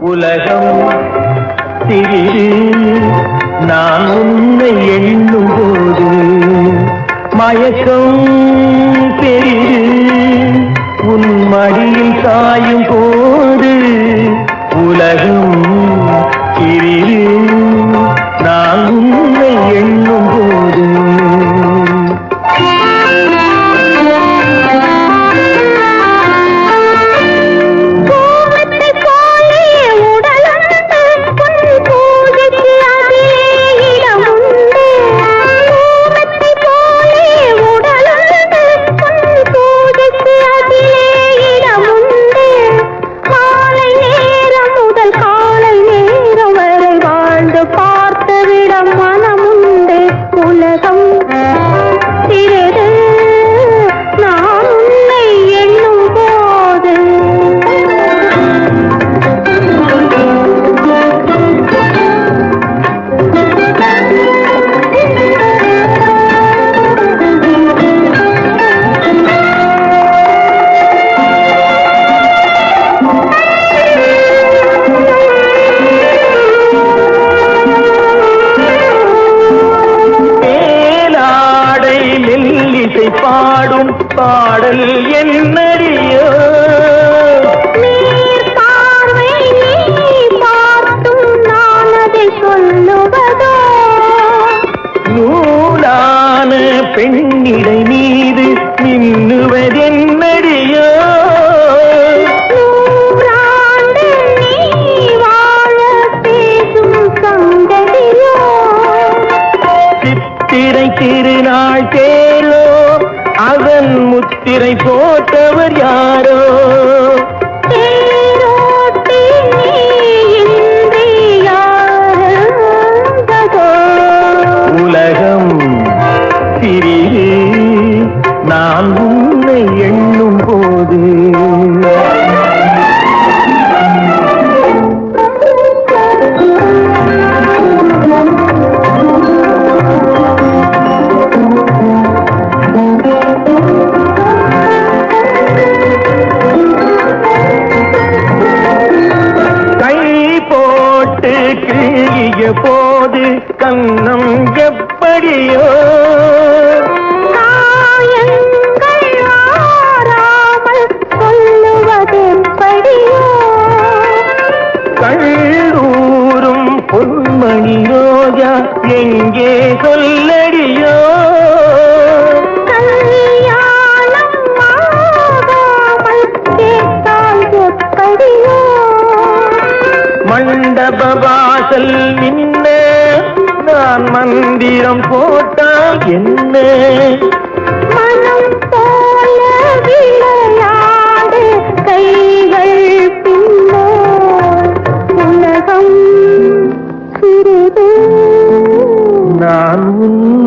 உலகம் திரிது நான் உன்னை எண்ணும் போது மயக்கம் பெரிது. உன் மடியில் சாயும் போது உலகம் திரி பாடல் என்னடியோ? நூலான பெண்ணிடை மீது மின்னுவதென்னடியோ சித்திரை திருநாள் தேரோ அதன் முத்திரை போட்டவர் யாரோ? உலகம் சிறிது நான் உன்னை எண்ணும் போது கண்ணம் எப்படியோ? கள்ளூரும் பொன்மணி ரோஜா எங்கே சொல்லடியோ? மண்டப வாசல் நின்ன நான் மந்திரம் போட்டால் என்ன? மனம் போல விளையாடு கைகள் பின்னோர் உலகம் சிறிது. நான் உன்